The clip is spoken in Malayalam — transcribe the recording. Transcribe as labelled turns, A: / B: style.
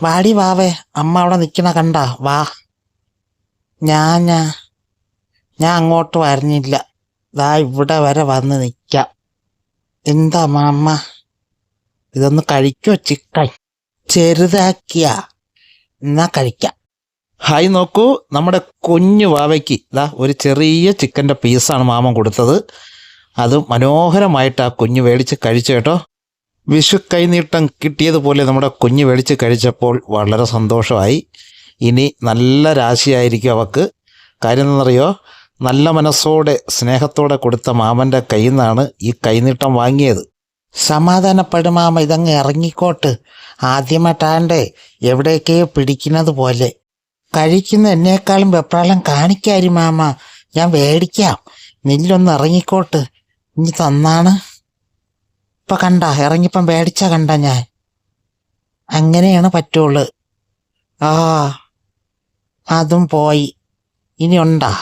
A: വാടി വാവേ അമ്മ അവിടെ നിൽക്കണ കണ്ട വാ. ഞാൻ ഞാൻ ഞാൻ അങ്ങോട്ട് വരഞ്ഞില്ല. ദാ ഇവിടെ വരെ വന്ന് നിൽക്കാം എന്താ മാമ്മ ഇതൊന്ന് കഴിക്കോ ചിക്കൻ? ചെറുതാക്കിയ. എന്നാ കഴിക്കാം. ഹായ് നോക്കൂ നമ്മുടെ കുഞ്ഞു വാവയ്ക്ക് ഇതാ ഒരു ചെറിയ ചിക്കന്റെ പീസാണ് മാമൻ കൊടുത്തത്. അത് മനോഹരമായിട്ട് ആ കുഞ്ഞ് മേടിച്ച് കഴിച്ചു കേട്ടോ. വിഷു കൈനീട്ടം കിട്ടിയതുപോലെ നമ്മുടെ കുഞ്ഞ് മേടിച്ച് കഴിച്ചപ്പോൾ വളരെ സന്തോഷമായി. ഇനി നല്ല രാശിയായിരിക്കും അവക്ക്. കാര്യം എന്നറിയോ നല്ല മനസ്സോടെ സ്നേഹത്തോടെ കൊടുത്ത മാമന്റെ കയ്യിൽ നിന്നാണ് ഈ കൈനീട്ടം വാങ്ങിയത്. സമാധാനപ്പെടും മാമ ഇതങ്ങ് ഇറങ്ങിക്കോട്ട്. ആദ്യമായിട്ടാണ്ടേ എവിടേക്കോ പിടിക്കുന്നത് പോലെ. കഴിക്കുന്ന എന്നേക്കാളും വെപ്രാളം കാണിക്കാരി മാമ. ഞാൻ മേടിക്കാം. നെല്ലൊന്ന് ഇറങ്ങിക്കോട്ട്. ഇനി തന്നാണ്. ഇപ്പൊ കണ്ട ഇറങ്ങിപ്പം മേടിച്ച കണ്ട ഞാൻ. അങ്ങനെയാണ് പറ്റുള്ളു. ആ അതും പോയി. ഇനി ഉണ്ടാ